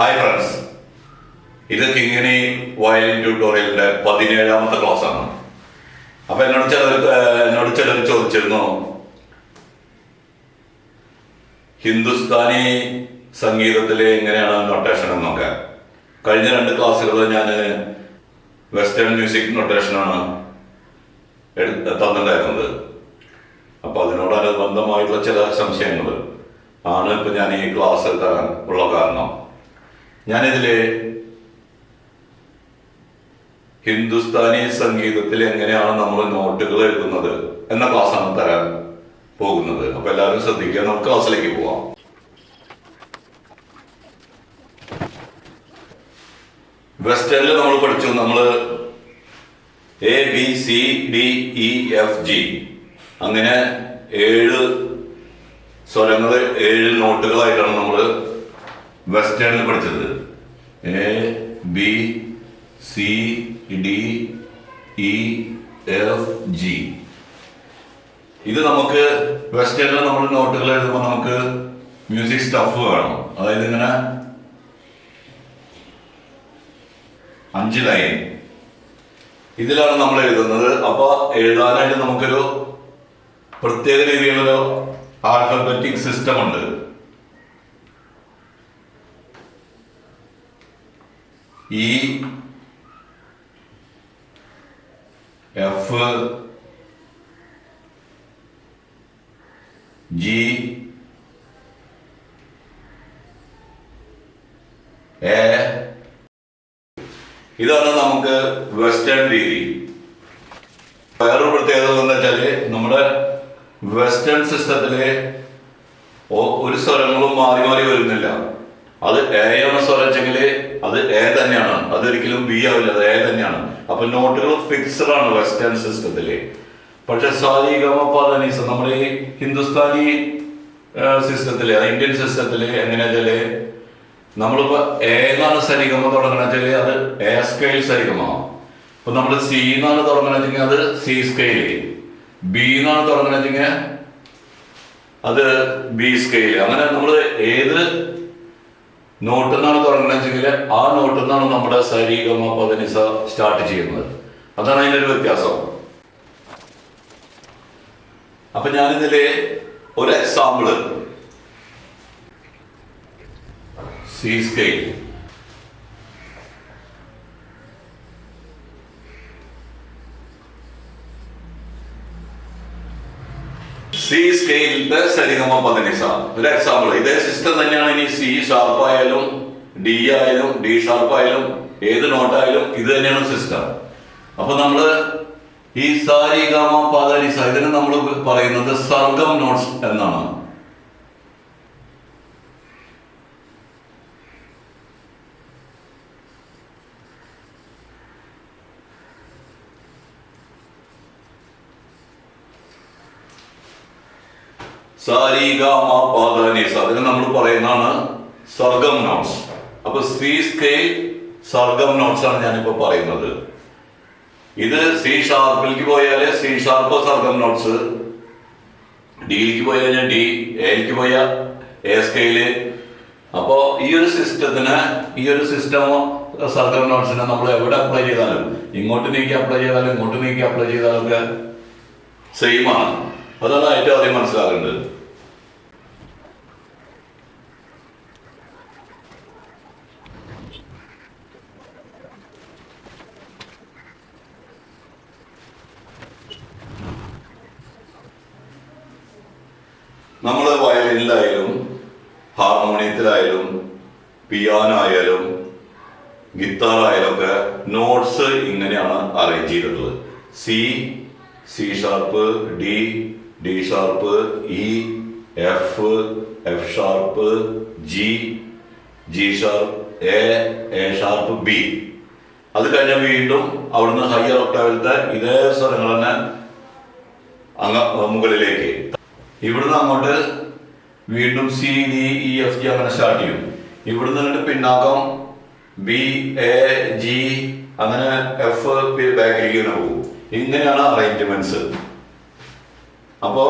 Hi friends ഇത് Kingini violin ട്യൂട്ടോറിയലിന്റെ പതിനേഴാമത്തെ ക്ലാസ് ആണ്. അപ്പൊ എന്നോട് ചിലർ എന്നോട് ചിലർ ചോദിച്ചിരുന്നു ഹിന്ദുസ്ഥാനി സംഗീതത്തിലെ എങ്ങനെയാണ് നൊട്ടേഷൻ എന്നൊക്കെ. കഴിഞ്ഞ രണ്ട് ക്ലാസ്സുകളിൽ ഞാൻ വെസ്റ്റേൺ മ്യൂസിക് നൊട്ടേഷനാണ് തന്നിട്ടുണ്ടായിരുന്നത്. അപ്പൊ അതിനോടനുബന്ധമായിട്ടുള്ള ചില സംശയങ്ങൾ ആണ് ഇപ്പൊ ഞാൻ ഈ ക്ലാസ് തരാൻ ഉള്ള കാരണം. ഞാനിതിൽ ഹിന്ദുസ്ഥാനി സംഗീതത്തിൽ എങ്ങനെയാണ് നമ്മൾ നോട്ടുകൾ എഴുതുന്നത് എന്ന ക്ലാസ്സാണ് തരാൻ പോകുന്നത്. അപ്പൊ എല്ലാവരും ശ്രദ്ധിക്കുക. നമുക്ക് ക്ലാസ്സിലേക്ക് പോവാം. വെസ്റ്റേണിൽ നമ്മൾ പഠിച്ചു. നമ്മൾ A B C D E F G അങ്ങനെ ഏഴ് സ്വരങ്ങൾ ഏഴ് നോട്ടുകളായിട്ടാണ് നമ്മൾ വെസ്റ്റേണിൽ പഠിച്ചത്. A B C D E F G. ഇത് നമുക്ക് വെസ്റ്റേണിൽ നമ്മൾ നോട്ടുകൾ എഴുതുമ്പോൾ നമുക്ക് മ്യൂസിക് സ്റ്റഫ് വേണം. അതായത് ഇങ്ങനെ അഞ്ച് ലൈൻ ഇതിലാണ് നമ്മൾ എഴുതുന്നത്. അപ്പൊ എഴുതാനായിട്ട് നമുക്കൊരു പ്രത്യേക രീതിയിലുള്ള ആൽഫബറ്റിക് സിസ്റ്റം ഉണ്ട്. ഇ എഫ് ജി എ ഇതാണ് നമുക്ക് വെസ്റ്റേൺ രീതി. വേറൊരു പ്രത്യേകത എന്ന് വെച്ചാൽ നമ്മുടെ വെസ്റ്റേൺ സിസ്റ്റത്തിൽ ഒരു സ്വരങ്ങളും മാറി മാറി വരുന്നില്ല. അത് എ എന്ന സ്വരം വെച്ചെങ്കിൽ അത് എ തന്നെയാണ്. അതൊരിക്കലും ബി ആവില്ല അത് എ തന്നെയാണ്. അപ്പൊ നോട്ടുകൾ ഫിക്സഡ് ആണ് വെസ്റ്റേൺ സിസ്റ്റത്തിൽ പക്ഷെ സാരി ഗമപാദനീസ് പദനീസ നമ്മുടെ ഈ ഹിന്ദുസ്ഥാനി സിസ്റ്റത്തിൽ ഇന്ത്യൻ സിസ്റ്റത്തിൽ എങ്ങനെയാ വെച്ചാൽ നമ്മളിപ്പോ എ സരിഗമ തുടങ്ങണെച്ചാൽ അത് എ സ്കെയിൽ സരിഗമ. ഇപ്പൊ നമ്മൾ സി എന്നാണ് തുടങ്ങണെച്ചെങ്കിൽ അത് സി സ്കെയിൽ ബി എന്നാണ് തുടങ്ങണെച്ചെങ്കിൽ അത് ബി സ്കെയിൽ അങ്ങനെ നമ്മൾ ഏത് നോട്ടിൽ നിന്നാണ് തുടങ്ങണമെങ്കിൽ ആ നോട്ടിൽ നിന്നാണ് നമ്മുടെ സരീഗമ പതിനിസ സ്റ്റാർട്ട് ചെയ്യുന്നത്. അതാണ് അതിന്റെ ഒരു വ്യത്യാസം. അപ്പൊ ഞാനിതിലെ ഒരു എക്സാമ്പിൾ സി സ്കെയിൽ സി സ്കെയിലിന്റെ സരിഗമ പതിനിസ ഒരു എക്സാമ്പിൾ ഇതേ സിസ്റ്റം തന്നെയാണ് ഇനി സി ഷാർപ്പ് ആയാലും ഡി ആയാലും ഡി ഷാർപ്പ് ആയാലും ഏത് നോട്ടായാലും ഇത് തന്നെയാണ് സിസ്റ്റം അപ്പൊ നമ്മൾ ഈ സാരിഗമ പദനിസ ഇതിന് നമ്മൾ പറയുന്നത് സർഗം നോട്ട്സ് എന്നാണ്. സാരി ഗാമ പാദാനീസ അതിന് നമ്മൾ പറയുന്നതാണ് സർഗം നോട്ട്സ്. അപ്പൊ സി സ്കെയിൽ സർഗം നോട്ട്സ് ആണ് ഞാനിപ്പോ പറയുന്നത്. ഇത് സി ഷാർപ്പിലേക്ക് പോയാൽ സി ഷാർപ്പ് സർഗം നോട്ട്സ്. ഡിയിലേക്ക് പോയാൽ ഡി എയിലേക്ക് പോയ എ സ്കെയിൽ അപ്പോ ഈ ഒരു സിസ്റ്റത്തിന് ഈ ഒരു സിസ്റ്റമോ സർഗം നോട്ട്സിനെ നമ്മൾ എവിടെ അപ്ലൈ ചെയ്താലും ഇങ്ങോട്ട് നീക്കി അപ്ലൈ ചെയ്താലും ഇങ്ങോട്ട് നീക്കി അപ്ലൈ ചെയ്താലും ഒക്കെ സെയിം ആണ്. അതാണ് ഏറ്റവും ആദ്യം മനസ്സിലാക്കേണ്ടത് നമ്മൾ വയലിനിലായാലും ഹാർമോണിയത്തിലായാലും പിയാനോ ആയാലും ഗിത്താർ ആയാലും ഒക്കെ നോട്ട്സ് ഇങ്ങനെയാണ് അറേഞ്ച് ചെയ്തിട്ടുള്ളത്. C C sharp D D sharp E F F sharp G G sharp A A sharp B അത് കഴിഞ്ഞ വീണ്ടും അവിടുന്ന് ഹയർ ഒക്ടാവിലത്തെ ഇതേ സ്വരങ്ങൾ തന്നെ അങ്ങ് മുകളിലേക്ക്. ഇവിടുന്ന് അങ്ങോട്ട് വീണ്ടും C D E F G അങ്ങനെ സ്റ്റാർട്ട് ചെയ്യും. ഇവിടുന്ന് അങ്ങോട്ട് പിന്നാക്കം ബി എ ജി അങ്ങനെ എഫ് ബാക്കിലേക്ക് തന്നെ പോകും. ഇങ്ങനെയാണ് അറേഞ്ച്മെന്റ്സ് അപ്പോ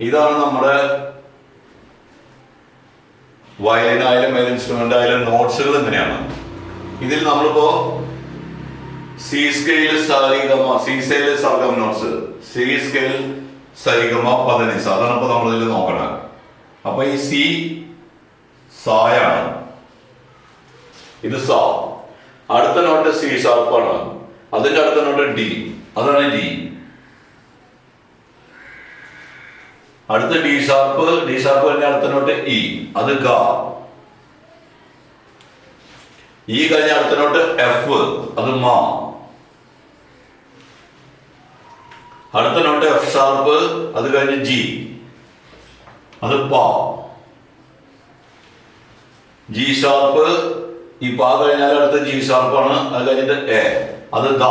ഇതാണ് നമ്മുടെ വയലിനായാലും വയലിൻ ഇൻസ്ട്രുമെന്റ് ആയാലും നോട്ട്സുകൾ എങ്ങനെയാണ്? ഇതിൽ നമ്മളിപ്പോ സി സ്കെയിൽ സരിഗമ സി സ്കെയിൽ സർഗം നോട്ട്സ് സി സ്കെയിൽ സരിഗമ പതിനഞ്ച് അതാണ് ഇപ്പൊ നമ്മളിതിൽ നോക്കണം. അപ്പൊ ഈ സി സായാണ്. ഇത് സ. അടുത്ത നോട്ട് സി ഷാർപ്പാണ്. അതിന്റെ അടുത്ത നോട്ട് ഡി. അതാണ് ഡി. അടുത്ത ഡി ഷാർപ്പ് ഡി ഷാർപ്പ് കഴിഞ്ഞ അടുത്ത നോട്ട് ഇ അത് ഗ. ഈ കഴിഞ്ഞ അടുത്ത നോട്ട് എഫ് അത് മാ. അടുത്ത നോട്ട് എഫ് ഷാർപ്പ് അത് കഴിഞ്ഞ് ജി അത് പാ. ജി ഷാർപ്പ് ഈ പാ കഴിഞ്ഞാൽ അടുത്ത ജി ഷാർപ്പാണ് അത് കഴിഞ്ഞിട്ട് എ അത് ദ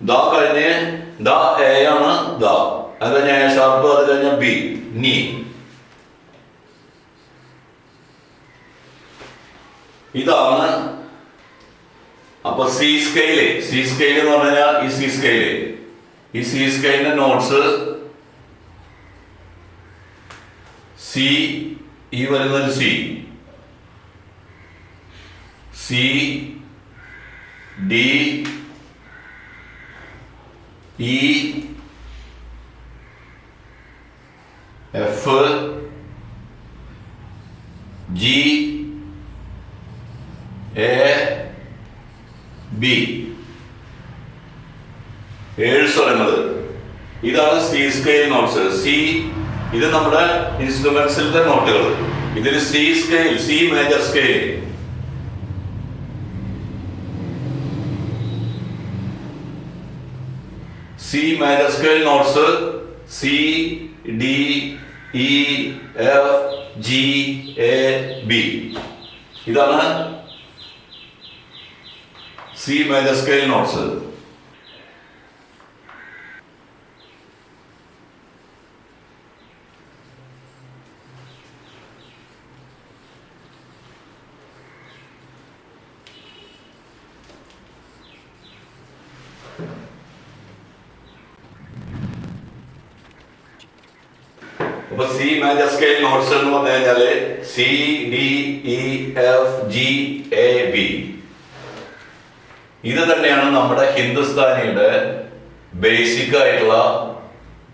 ദ കഴിഞ്ഞ് ദ എ ആണ് ദ. അത് കഴിഞ്ഞ എ ഷാർപ്പ് അത് കഴിഞ്ഞ ബി? നീ. ഇതാണ് അപ്പൊ സി സ്കെയിൽ സി സ്കെയിൽ എന്ന് പറഞ്ഞാൽ ഈ സി സ്കെയിൽ ഈ സി സ്കെയിലിന്റെ നോട്ട്സ് സി ഈ വരുന്നൊരു C C D E F G A B ഏഴ് സ്വരങ്ങൾ ഇതാണ് സി സ്കെയിൽ നോട്ട്സ് സി ഇത് നമ്മുടെ ഇൻസ്ട്രുമെന്റ്സിലത്തെ നോട്ടുകൾ ഇതിൽ C scale C major scale C major scale notes C D E F G A B ഇതാണ് സി മേജർ സ്കെയിൽ നോട്ട്സ് അപ്പൊ സി മേജർ സ്കെയിൽ നോട്ട്സ് എന്ന് പറഞ്ഞു C D E F G A B ഇത് തന്നെയാണ് നമ്മുടെ ഹിന്ദുസ്ഥാനിയുടെ basic ആയിട്ടുള്ള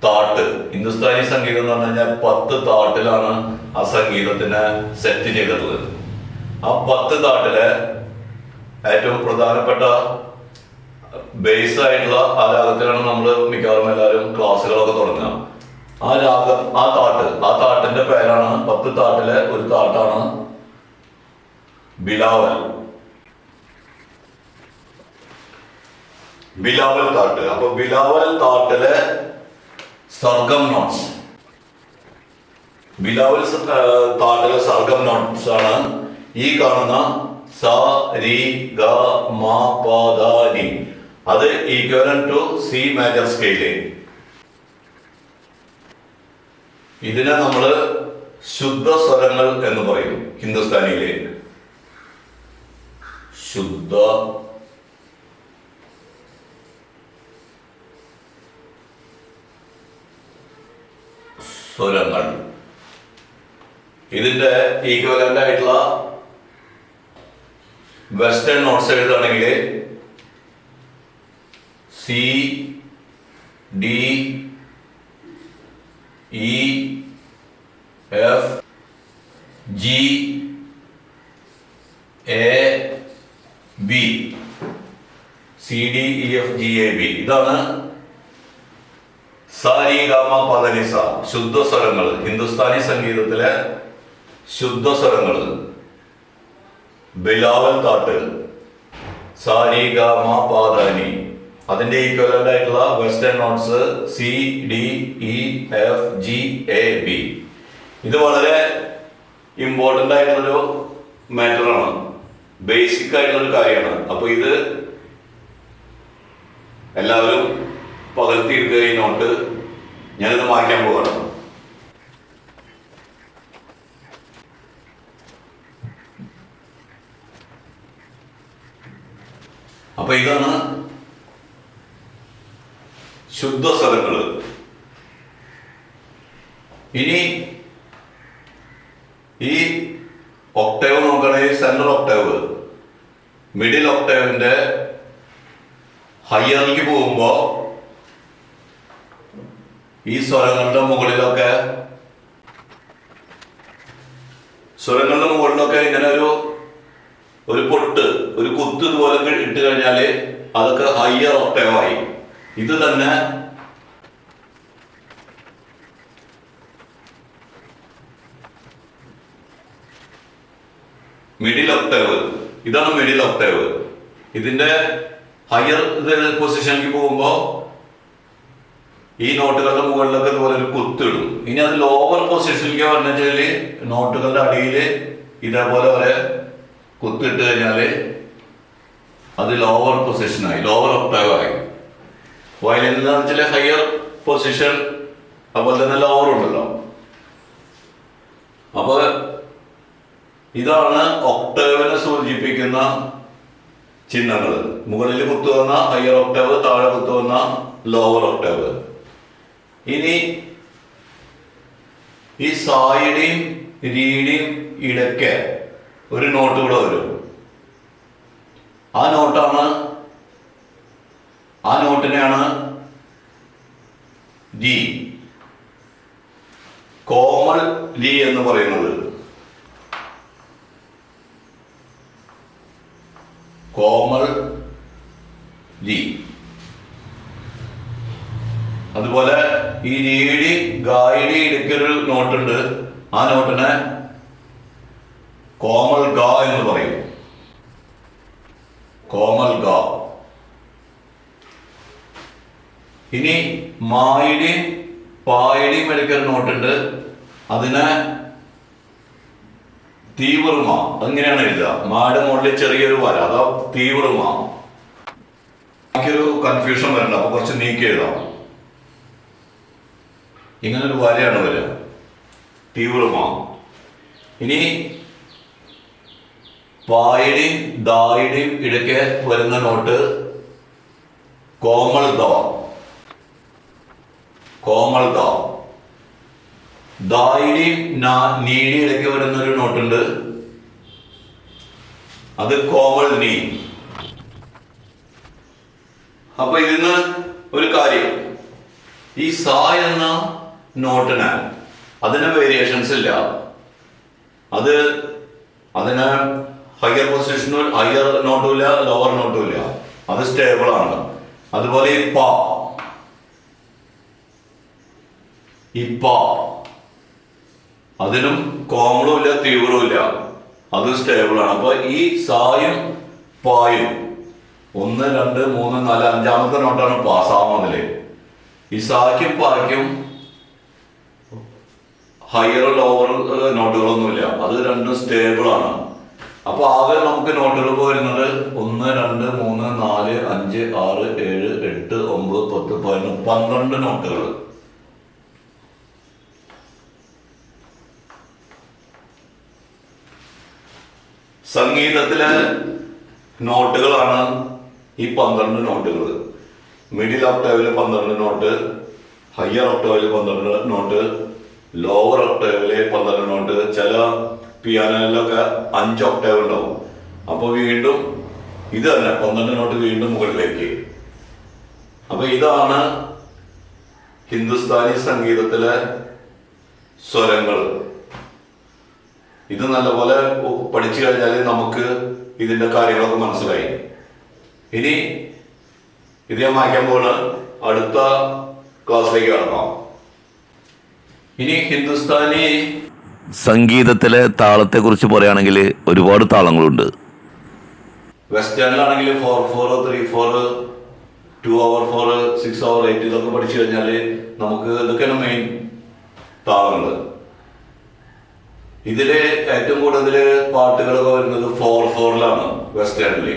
താട്ട്. ഹിന്ദുസ്ഥാനി സംഗീതം എന്ന് പറഞ്ഞു കഴിഞ്ഞാൽ പത്ത് താട്ടിലാണ് ആ സംഗീതത്തിന് സെറ്റ് ചെയ്തിട്ടുള്ളത്. ആ പത്ത് താട്ടിൽ ഏറ്റവും പ്രധാനപ്പെട്ട ബേസ് ആയിട്ടുള്ള ആരാധത്തിലാണ് നമ്മൾ മിക്കവാറും എല്ലാവരും ക്ലാസ്സുകളൊക്കെ തുടങ്ങുക. ആ രാഗം ആ താട്ട് ആ താട്ടിന്റെ പേരാണ് പത്ത് താട്ടിലെ ഒരു താട്ടാണ് ബിലാവൽ. ബിലാവൽ താട്ട്. അപ്പൊ ബിലാവൽ താട്ടിലെ സർഗം നോട്ട്സ്. ബിലാവൽ താട്ടിലെ സർഗം നോട്ട്സ് ആണ് ഈ കാണുന്ന സ രി ഗ മ പ ദ നി. അത് equivalent to C major scale ഇതിനെ നമ്മൾ ശുദ്ധ സ്വരങ്ങൾ എന്ന് പറയും ഹിന്ദുസ്ഥാനിയിലെ. ശുദ്ധ സ്വരങ്ങൾ. ഇതിന്റെ ഈക്വലന്റ് ആയിട്ടുള്ള വെസ്റ്റേൺ നോട്ട്സ് എഴുതുകയാണെങ്കിൽ C D E F G A B C D E F G A B ഇതാണ് സാരി ഗാമ പദനിസ ശുദ്ധ സ്വരങ്ങൾ. ഹിന്ദുസ്ഥാനി സംഗീതത്തിലെ ശുദ്ധ സ്വരങ്ങൾ. ബിലാവൽ താട്ട് സാരി ഗാമ പാദാനി അതിന്റെ ഈക്വലന്റ് ആയിട്ടുള്ള western notes C D E F G A B ഇത് വളരെ ഇമ്പോർട്ടന്റ് ആയിട്ടുള്ളൊരു മാറ്റർ ആണ്. ബേസിക് ആയിട്ടുള്ളൊരു കാര്യമാണ്. അപ്പോൾ ഇത് എല്ലാവരും പകർത്തിയെടുക്കുക ഈ നോട്ട് ഞാനിത് മാറ്റാൻ പോവാണ്. അപ്പൊ ഇതാണ് ശുദ്ധ സ്വരങ്ങൾ ഇനി ഈ ഒക്ടേവ് നോക്കുകയാണെങ്കിൽ സെൻട്രൽ ഒക്ടേവ് മിഡിൽ ഒക്ടേവിന്റെ ഹയറിലേക്ക് പോകുമ്പോ ഈ സ്വരങ്ങളുടെ മുകളിലൊക്കെ സ്വരങ്ങളുടെ മുകളിലൊക്കെ ഇങ്ങനെ ഒരു ഒരു പൊട്ട് ഒരു കുത്ത് ഇതുപോലെ ഇട്ട് കഴിഞ്ഞാൽ അതൊക്കെ ഹയ്യർ ഒക്ടേവായി ഇത് തന്നെ മിഡിൽ ഒക്ടേവ് ഇതാണ് മിഡിൽ ഒക്ടേവ് ഇതിന്റെ ഹയർ പൊസിഷനിലേക്ക് പോകുമ്പോൾ ഈ നോട്ടുകളുടെ മുകളിലൊക്കെ ഇതുപോലെ ഒരു കുത്തിടും ഇനി അത് ലോവർ പൊസിഷനിലേക്ക് പറഞ്ഞാൽ നോട്ടുകളുടെ അടിയിൽ ഇതേപോലെ ഒരു കുത്തിട്ട് കഴിഞ്ഞാൽ അത് ലോവർ പൊസിഷനായി ലോവർ ഒക്ടേവ് ആയി. വയലിൻ എന്ന് വെച്ചാൽ ഹയർ പൊസിഷൻ അതുപോലെ തന്നെ ലോവർ ഉണ്ടല്ലോ. അപ്പൊ ഇതാണ് ഒക്ടേവിനെ സൂചിപ്പിക്കുന്ന ചിഹ്നങ്ങൾ. മുകളിൽ കുത്തുവന്ന ഹയർ ഒക്ടേവ് താഴെ കുത്തുവന്ന ലോവർ ഒക്ടേവ്. ഇനി ഈ സായുടെയും രീടിയും ഇടയ്ക്ക് ഒരു നോട്ട് കൂടെ വരും. ആ നോട്ടാണ് ആ നോട്ടിനെയാണ് ജി കോമൽ ലി എന്ന് പറയുന്നത്. കോമൾ ലി. അതുപോലെ ഈ രീടി ഗായിടി ഇടയ്ക്കൊരു നോട്ടുണ്ട്. ആ നോട്ടിനെ കോമൽ ഗ എന്ന് പറയും. കോമൽ ഗ. ഇനി മായുടെയും പായുടെയും ഇടയ്ക്കൊരു നോട്ടുണ്ട്. അതിനെ തീവ്രമ. അങ്ങനെയാണ് എഴുതുക? മായുടെ മുകളിൽ ചെറിയൊരു വര. അതാ തീവ്രമ. എനിക്കൊരു കൺഫ്യൂഷൻ വരണ്ട. അപ്പൊ കുറച്ച് നീക്കി എഴുതാം. ഇങ്ങനെ ഒരു വരയാണ് വരിക തീവ്രമ. ഇനി പായുടെയും ദായുടെയും ഇടയ്ക്ക് വരുന്ന നോട്ട് കോമൾ ദ. കോമൾ ദ. ദായുടെയും നീടി ഇടയ്ക്ക് വരുന്ന ഒരു നോട്ടുണ്ട്. അത് കോമൾ നീ. അപ്പൊ ഇതിന്ന് ഒരു കാര്യം. ഈ സ എന്ന നോട്ടിന് അതിന് വേരിയേഷൻസ് ഇല്ല. അത് അതിന് ഹയർ പൊസിഷനും ഹയർ നോട്ടും ഇല്ല ലോവർ നോട്ടും ഇല്ല. അത് സ്റ്റേബിൾ ആണ്. അതുപോലെ ഈ പ. ഈ പ. അതിനും കോമളും ഇല്ല തീവ്രവും ഇല്ല. അത് സ്റ്റേബിൾ ആണ്. അപ്പൊ ഈ സായും പായും ഒന്ന് രണ്ട് മൂന്ന് നാല് അഞ്ചാമത്തെ നോട്ടാണ് പാസ്സാവുന്നതിൽ ഈ സായ്ക്കും പായ്ക്കും ഹയർ ലോവർ നോട്ടുകളൊന്നുമില്ല അത് രണ്ടും സ്റ്റേബിൾ ആണ്. അപ്പൊ ആകെ നമുക്ക് നോട്ടുകൾ വരുന്നത് ഒന്ന് രണ്ട് മൂന്ന് നാല് അഞ്ച് ആറ് ഏഴ് എട്ട് ഒമ്പത് പത്ത് പതിനൊന്ന് പന്ത്രണ്ട് നോട്ടുകൾ സംഗീതത്തിലെ നോട്ടുകളാണ് ഈ പന്ത്രണ്ട് നോട്ടുകൾ മിഡിൽ ഒക്ടേവിൽ പന്ത്രണ്ട് നോട്ട് ഹയർ ഒക്ടേവിൽ പന്ത്രണ്ട് നോട്ട് ലോവർ ഒക്ടേവിൽ പന്ത്രണ്ട് നോട്ട് ചില പിയാനോയിലൊക്കെ അഞ്ച് ഒക്ടേവ് ഉണ്ടാവും. അപ്പോൾ വീണ്ടും ഇത് തന്നെ പന്ത്രണ്ട് നോട്ട് വീണ്ടും മുകളിലേക്ക്. അപ്പൊ ഇതാണ് ഹിന്ദുസ്ഥാനി സംഗീതത്തിലെ സ്വരങ്ങൾ ഇത് നല്ലപോലെ പഠിച്ചു കഴിഞ്ഞാൽ നമുക്ക് ഇതിന്റെ കാര്യങ്ങളൊക്കെ മനസ്സിലായി. ഇനി ഇത് ഞാൻ വായിക്കുമ്പോൾ അടുത്ത ക്ലാസ്സിലേക്ക് കടക്കാം ഇനി ഹിന്ദുസ്ഥാനി സംഗീതത്തിലെ താളത്തെക്കുറിച്ച് പറയുകയാണെങ്കിൽ ഒരുപാട് താളങ്ങളുണ്ട്. വെസ്റ്റേണിലാണെങ്കിൽ four four three four two over four six over eight ഇതൊക്കെ പഠിച്ചു കഴിഞ്ഞാൽ നമുക്ക് ഇതൊക്കെയാണ് മെയിൻ താളങ്ങൾ ഇതിൽ ഏറ്റവും കൂടുതൽ പാട്ടുകളൊക്കെ വരുന്നത് ഫോർ ഫോറിലാണ് വെസ്റ്റേണിൽ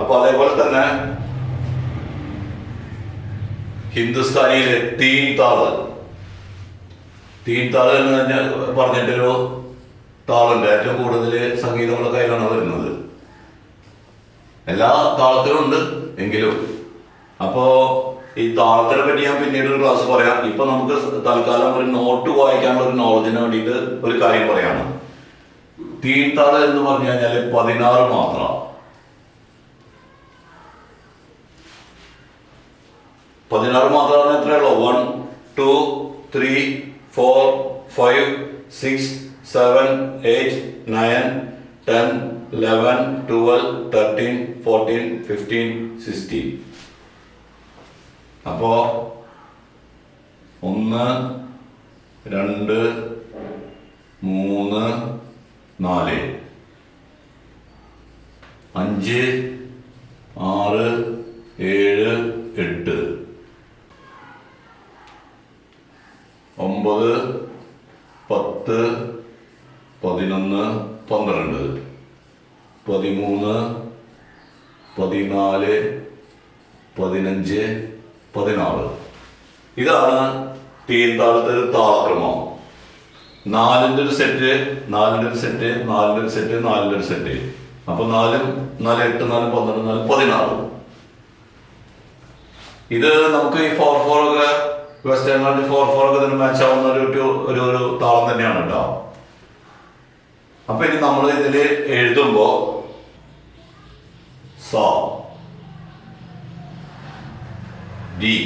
അപ്പൊ അതേപോലെ തന്നെ ഹിന്ദുസ്ഥാനിയിലെ തീൻ താൾ തീൻ താൾ എന്ന് തന്നെ പറഞ്ഞിട്ടൊരു താളുണ്ട്. ഏറ്റവും കൂടുതൽ സംഗീതങ്ങളൊക്കെ അതിലാണ് വരുന്നത്. എല്ലാ താളത്തിലും ഉണ്ട് എങ്കിലും. അപ്പോ ഈ താളത്തിനെ പറ്റി ഞാൻ പിന്നീട് ഒരു ക്ലാസ് പറയാം. ഇപ്പൊ നമുക്ക് തൽക്കാലം ഒരു നോട്ട് വായിക്കാനുള്ള ഒരു നോളജിന് വേണ്ടിയിട്ട് ഒരു കാര്യം പറയാണ്. തീത്താള എന്ന് പറഞ്ഞു കഴിഞ്ഞാൽ പതിനാറ് മാത്രമാണ് പതിനാറ് മാത്രമാണ് എത്രയുള്ളൂ one two three four five six seven eight nine ten eleven twelve thirteen fourteen fifteen sixteen അപ്പോ ഒന്ന് രണ്ട് മൂന്ന് നാല്. അഞ്ച് ആറ് ഏഴ് എട്ട്. ഒമ്പത് പത്ത് പതിനൊന്ന് പന്ത്രണ്ട്. പതിമൂന്ന് പതിനാല് പതിനഞ്ച് പതിനാറ്. ഇതാണ് തീന്താളത്തെ ഒരു താളക്രമം. നാലിന്റെ ഒരു സെറ്റ് നാലിന്റെ ഒരു സെറ്റ് നാലിന്റെ ഒരു സെറ്റ് നാലിന്റെ ഒരു സെറ്റ് അപ്പൊ നാലും നാല് എട്ട് നാല് പന്ത്രണ്ട് നാല് പതിനാറ്. ഇത് നമുക്ക് ഈ ഫോർ ഫോർ ഒക്കെ വെസ്റ്റേൺ കാണ്ടി ഫോർ ഫോർ ഒക്കെ തന്നെ മാച്ച് ആവുന്ന ഒരു ഒരു- ഒരു താളം തന്നെയാണ് കേട്ടോ അപ്പൊ ഇനി നമ്മൾ ഇതിൽ എഴുതുമ്പോ സ. ഡി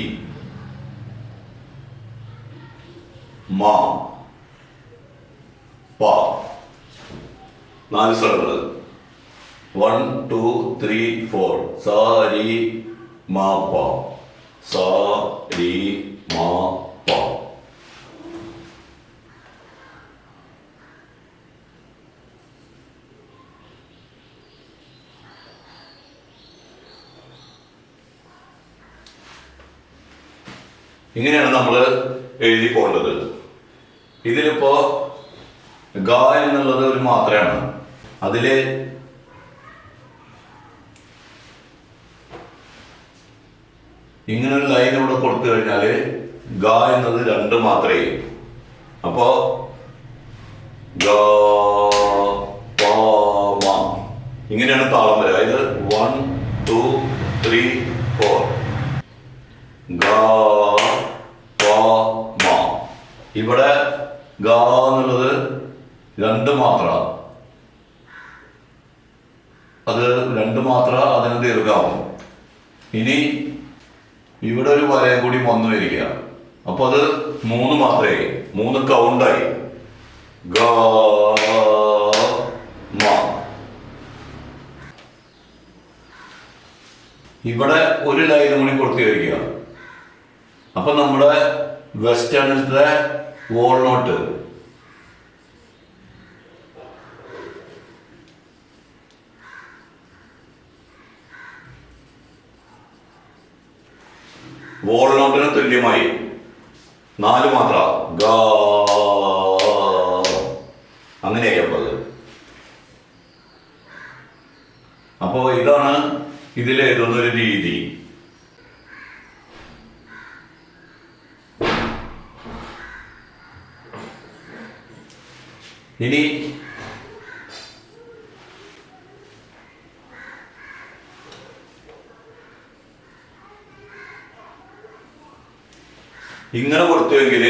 മ പ നാല് സ്വരങ്ങൾ വൺ ടു ത്രീ ഫോർ സ രി മാ പ. സ രി മ പ ഇങ്ങനെയാണ് നമ്മൾ എഴുതി പോകേണ്ടത്. ഇതിലിപ്പോ ഗ എന്നുള്ളത് ഒരു മാത്രയാണ്. അതിൽ ഇങ്ങനെ ഒരു ലൈൻ ഇവിടെ കൊടുത്തു കഴിഞ്ഞാൽ ഗ എന്നത് രണ്ട് മാത്രമേ അപ്പോ ഗ ഇങ്ങനെയാണ് താളം വരിക. അതായത് വൺ ടു ത്രീ ഫോർ ഗ ഇവിടെ ഗ എന്നുള്ളത് രണ്ട് മാത്ര. അത് രണ്ട് മാത്ര അതിന് ദീർഘാവും. ഇനി ഇവിടെ ഒരു വരയും കൂടി വന്നു വരിക അപ്പൊ അത് മൂന്ന് മാത്രമേ മൂന്ന് കൗണ്ടായി ഗ ഇവിടെ ഒരു ലൈനും കൂടി കൊടുത്തു വരിക അപ്പൊ നമ്മുടെ വെസ്റ്റേണിലത്തെ വോൾനോട്ട് വോൾനോട്ടിന് തുല്യമായി നാല് മാത്ര. അങ്ങനെയായിരിക്കും അങ്ങനെയായി അപ്പൊ അത്. അപ്പോ ഇതാണ് ഇതൊന്നൊരു രീതി. ഇനി ഇങ്ങനെ കൊടുത്തുവെങ്കിൽ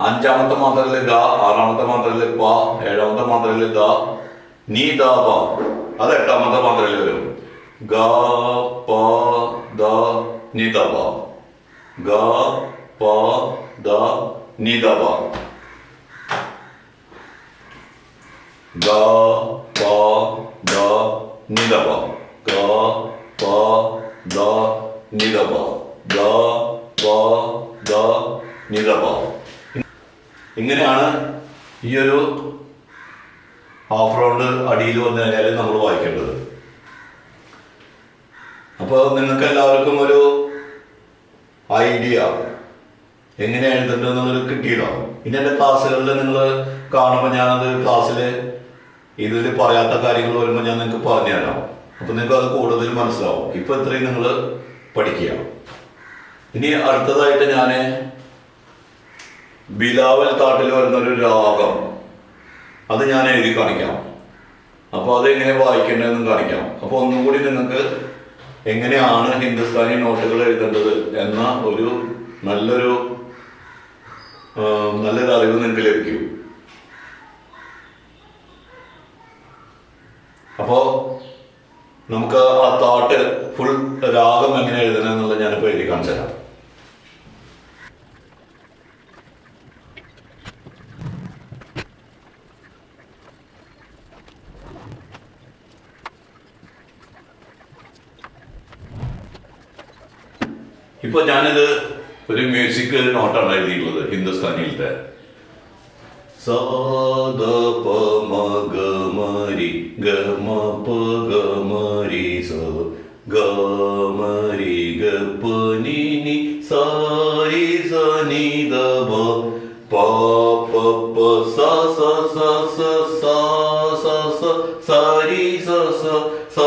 അഞ്ചാമത്തെ മാത്രത്തിൽ ദ ആറാമത്തെ മാത്രത്തിൽ പ ഏഴാമത്തെ മാത്രത്തിൽ ദ നീ ദ പ അത് എട്ടാമത്തെ മാത്രത്തിൽ വരും. ഗ പ ദ നീ ദ പ ഗ പ ദ നീ ദ പ ഗ പ ദ നി ദ പ ഗ പ ദ നി ദ പ ഗ പ ദ നി ദ പ ഇങ്ങനെയാണ് ഈ ഒരു ഹാഫ് റൗണ്ട് അടിയിൽ വന്നു കഴിഞ്ഞാൽ നമ്മൾ വായിക്കേണ്ടത്. അപ്പോൾ നിങ്ങൾക്ക് എല്ലാവർക്കും ഒരു ഐഡിയ. എങ്ങനെയാണ് എഴുതേണ്ടതെന്നുള്ളത് കിട്ടിയല്ലോ ഇനി എന്റെ ക്ലാസ്സുകളിൽ നിങ്ങൾ കാണുമ്പോൾ ഞാനത് ക്ലാസ്സിൽ ഇതിൽ പറയാത്ത കാര്യങ്ങൾ വരുമ്പോൾ ഞാൻ നിങ്ങൾക്ക് പറഞ്ഞു തരാം അപ്പൊ നിങ്ങൾക്ക് അത് കൂടുതൽ മനസ്സിലാവും. ഇപ്പം ഇത്രയും നിങ്ങൾ പഠിക്കുക. ഇനി അടുത്തതായിട്ട് ഞാൻ ബിലാവൽ താട്ടിൽ വരുന്ന ഒരു രാഗം. അത് ഞാൻ എഴുതി കാണിക്കാം. അപ്പോൾ എങ്ങനെ വായിക്കേണ്ടതെന്നും കാണിക്കാം. അപ്പോൾ ഒന്നും കൂടി നിങ്ങൾക്ക് എങ്ങനെയാണ് ഹിന്ദുസ്ഥാനി നോട്ടുകൾ എഴുതേണ്ടത് എന്ന ഒരു നല്ലൊരു നല്ലൊരു അറിവ് നിങ്ങൾക്ക് ലഭിക്കും അപ്പോ നമുക്ക് ആ താട്ട് ഫുൾ രാഗം എങ്ങനെ എഴുതണം എന്നുള്ളത് ഞാനിപ്പോ എഴുതി കാണിച്ചു തരാം. ഇപ്പൊ ഞാനിത് ഒരു മ്യൂസിക് നോട്ടാണ് എഴുതിയിട്ടുള്ളത് ഹിന്ദുസ്ഥാനിയിലത്തെ. സ ദ പ മ ഗ മ രി ഗ മ പ ഗ മ സാരി ഗ പ നി നി സ സ സ സ സ സ സ സ സ സ രി സ സ സ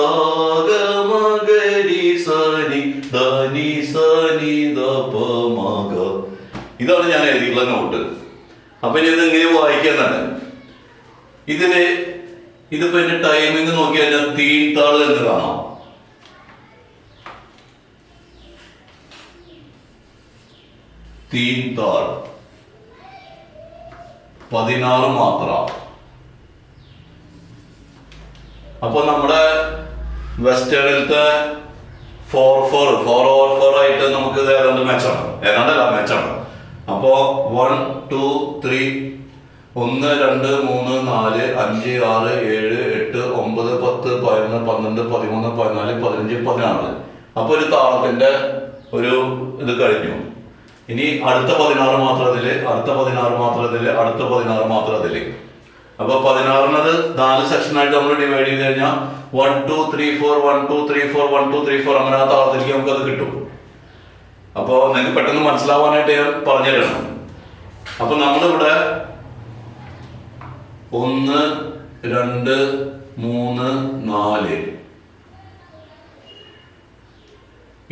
ഗ മ ഗ രി സ നി ദ നി സ നി ദ പ മ ഗ ഇതാണ് ഞാൻ എഴുതിയിട്ടുള്ള നോട്ട് അപ്പൊ ഇനി ഇത് എങ്ങനെ വായിക്കാന്നാണ് ഇതിന് ഇതിപ്പോ എന്റെ ടൈമിംഗ് നോക്കിയാൽ തീട്ടാൾ എന്ന് കാണാം തീൻതാൾ പതിനാറ് മാത്ര അപ്പൊ നമ്മുടെ വെസ്റ്റേണിലത്തെ four four four over four ആയിട്ട് നമുക്ക് ഇത് ഏതാണ്ട് അല്ല മാച്ചാണ് അപ്പോ വൺ ടു ത്രീ ഒന്ന് രണ്ട് മൂന്ന് നാല് അഞ്ച് ആറ് ഏഴ് എട്ട് ഒമ്പത് പത്ത് പതിനൊന്ന് പന്ത്രണ്ട് പതിമൂന്ന് പതിനാല് പതിനഞ്ച് പതിനാറ്. അപ്പൊ ഒരു താളത്തിന്റെ ഒരു ഇത് കഴിഞ്ഞു. ഇനി അടുത്ത പതിനാറ് മാത്രത്തിൽ അടുത്ത പതിനാറ് മാത്രത്തിൽ അടുത്ത പതിനാറ് മാത്രത്തിൽ അപ്പൊ പതിനാറിനത് നാല് സെക്ഷനായിട്ട് നമ്മൾ ഡിവൈഡ് ചെയ്ത് കഴിഞ്ഞാൽ one two three four one two three four one two three four അങ്ങനെ ആ താളത്തിലേക്ക് നമുക്ക് അത് കിട്ടും. അപ്പോൾ നിങ്ങൾക്ക് പെട്ടെന്ന് മനസ്സിലാവാനായിട്ട് ഞാൻ പറഞ്ഞുതരണം അപ്പൊ നമ്മളിവിടെ ഒന്ന് രണ്ട് മൂന്ന് നാല്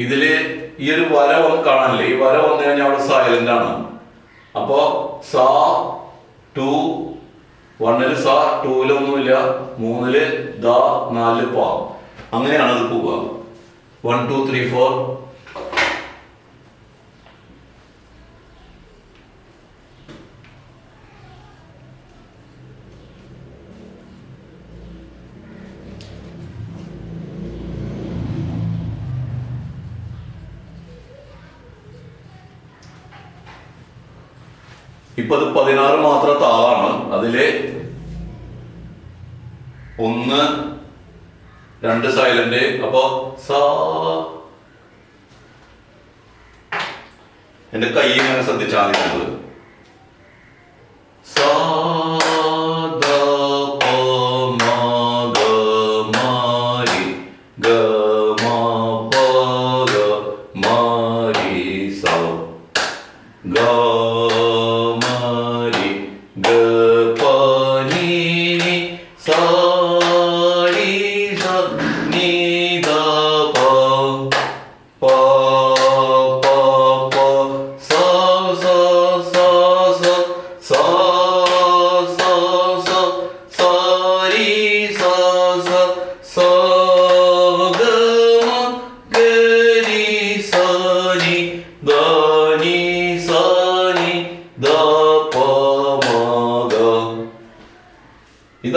ഇതിൽ ഈ ഒരു വര വന്ന് കാണാനില്ല? ഈ വര വന്നു കഴിഞ്ഞാൽ അവിടെ സൈലന്റ് ആണ്. അപ്പോ സ ടു വണ്ണിൽ സ ടൂലൊന്നുമില്ല മൂന്നിൽ ദ നാലിൽ പ. അങ്ങനെയാണ് അത് പോവുക. വൺ ടു ത്രീ ഫോർ ഇപ്പൊ അത് പതിനാറ് മാത്രം താളാണ് അതിലെ ഒന്ന് രണ്ട് സൈലന്റ് അപ്പൊ സാ. എന്റെ കൈ ഇങ്ങനെ ശ്രദ്ധിച്ചാൽ മതി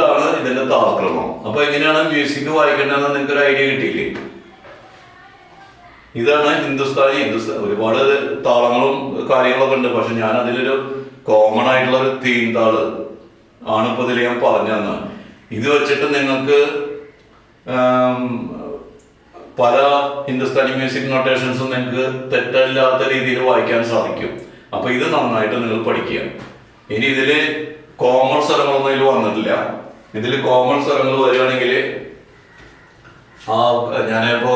ഇതാണ് ഇതിന്റെ താളക്രമം. അപ്പൊ എങ്ങനെയാണ് മ്യൂസിക് വായിക്കേണ്ടതെന്ന് നിങ്ങൾക്ക് ഒരു ഐഡിയ കിട്ടിയില്ലേ? ഇതാണ് ഹിന്ദുസ്ഥാനി ഹിന്ദുസ്ഥാൻ ഒരുപാട് താളങ്ങളും കാര്യങ്ങളൊക്കെ ഉണ്ട്. പക്ഷെ ഞാൻ അതിലൊരു കോമൺ ആയിട്ടുള്ള ഒരു തീം താൾ ആണ് ഇപ്പൊ ഇതിൽ ഞാൻ പറഞ്ഞതെന്ന് ഇത് വെച്ചിട്ട് നിങ്ങൾക്ക് പല ഹിന്ദുസ്ഥാനി മ്യൂസിക് നൊട്ടേഷൻസും നിങ്ങൾക്ക് തെറ്റല്ലാത്ത രീതിയിൽ വായിക്കാൻ സാധിക്കും. അപ്പൊ ഇത് നന്നായിട്ട് നിങ്ങൾ പഠിക്കുക. ഇനി ഇതിൽ കോമൺ സ്ഥലങ്ങളൊന്നും ഇതിൽ വന്നിട്ടില്ല. ഇതിൽ കോമൺ സ്വരങ്ങൾ വരുവാണെങ്കിൽ ആ ഞാനിപ്പോ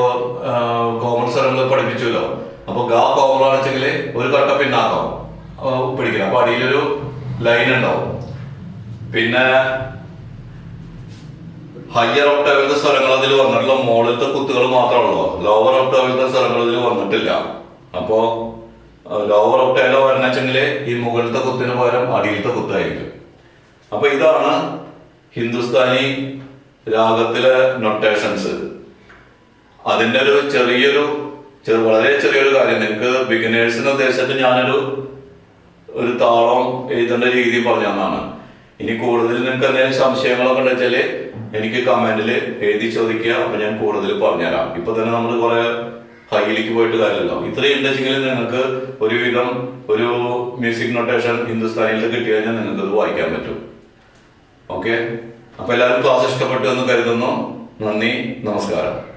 കോമൺ സ്വരങ്ങൾ പഠിപ്പിച്ചല്ലോ അപ്പൊ ഗാ കോമൺ ആണെച്ചെങ്കിൽ ഒരു കട്ട പിന്നാക്കാം. ആ, പിടിക്കണം അപ്പൊ അടിയിലൊരു ലൈൻ ഉണ്ടാവും. പിന്നെ ഹയർ ഒക്ടാവിലത്തെ സ്വരങ്ങൾ അതിൽ വന്നിട്ടുള്ള മുകളിലത്തെ കുത്തുകൾ മാത്രമേ ഉള്ളൂ ലോവർ ഒക്ടാവിലത്തെ സ്വരങ്ങൾ ഇതിൽ വന്നിട്ടില്ല. അപ്പോ ലോവർ ഒക്ടാവില വരണെച്ചെങ്കിൽ ഈ മുകളിലത്തെ കുത്തിന് പകരം അടിയിലത്തെ കുത്തായിരിക്കും. അപ്പൊ ഇതാണ് ഹിന്ദുസ്ഥാനി രാഗത്തിലെ നൊട്ടേഷൻസ്. അതിന്റെ ഒരു ചെറിയൊരു ചെറു വളരെ ചെറിയൊരു കാര്യം. നിങ്ങൾക്ക് ബിഗിനേഴ്സിന് ഉദ്ദേശത്ത് ഞാനൊരു ഒരു താളം എഴുതേണ്ട രീതി പറഞ്ഞു തന്നാണ് ഇനി കൂടുതൽ നിങ്ങൾക്ക് എന്തെങ്കിലും സംശയങ്ങളൊക്കെ ഉണ്ടെച്ചാൽ എനിക്ക് കമന്റിൽ എഴുതി ചോദിക്കുക. അപ്പൊ ഞാൻ കൂടുതൽ പറഞ്ഞുതരാം. ഇപ്പൊ തന്നെ നമ്മൾ കുറെ ഹൈയിലേക്ക് പോയിട്ട് കാര്യമല്ലോ ഇത്രയും ഉണ്ടെങ്കിൽ നിങ്ങൾക്ക് ഒരുവിധം ഒരു മ്യൂസിക് നൊട്ടേഷൻ ഹിന്ദുസ്ഥാനിയിൽ കിട്ടിയാൽ നിങ്ങൾക്ക് അത് വായിക്കാൻ പറ്റും. ഓക്കെ അപ്പൊ എല്ലാവരും ക്ലാസ് ഇഷ്ടപ്പെട്ടു എന്ന് കരുതുന്നു. നന്ദി. നമസ്കാരം.